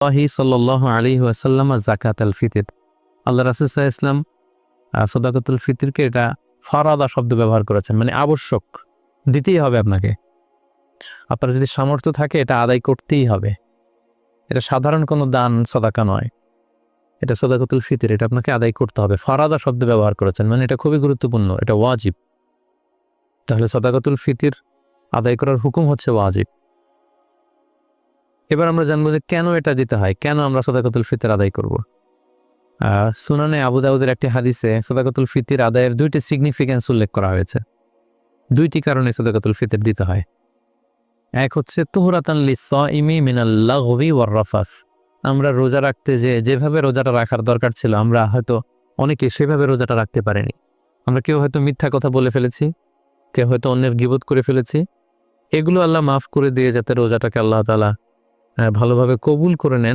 আহি সাল্লাহ আলী ওয়াসাল্লাম জাকাত আল ফিতির। আল্লাহ রাসুসাহ ইসলাম সদাকতুল ফিতিরকে এটা ফরাদা শব্দ ব্যবহার করেছেন মানে আবশ্যক, দিতেই হবে আপনাকে। আপনার যদি সামর্থ্য থাকে, এটা আদায় করতেই হবে। এটা সাধারণ কোনো দান, সদাকা নয়। এটা সদাকতুল ফিতির, এটা আপনাকে আদায় করতে হবে। ফরাদা শব্দ ব্যবহার করেছেন মানে এটা খুবই গুরুত্বপূর্ণ, এটা ওয়াজিব। তাহলে সদাকতুল ফিতির আদায় করার হুকুম হচ্ছে ওয়াজিব। এবার আমরা জানব যে কেন এটা দিতে হয়, কেন আমরা সদাকতুল ফিতর আদায় করব। সুনানে আবু দাউদের একটি হাদিসে সদাকতুল ফিতির আদায়ের দুইটি সিগনিফিকেন্স উল্লেখ করা হয়েছে। দুইটি কারণে সদাকতুল ফিতর দিতে হয়। এক হচ্ছে, তুহরাতান লিসইমি মিনাল্লাহ গবি ওয়ার রাফাফ আমরা রোজা রাখতে যে, যেভাবে রোজাটা রাখার দরকার ছিল, আমরা হয়তো অনেকে সেভাবে রোজাটা রাখতে পারিনি। আমরা কেউ হয়তো মিথ্যা কথা বলে ফেলেছি, কেউ হয়তো অন্যের গিবোধ করে ফেলেছি। এগুলো আল্লাহ মাফ করে দিয়ে যাতে রোজাটাকে আল্লাহ তালা ভালোভাবে কবুল করে নেন।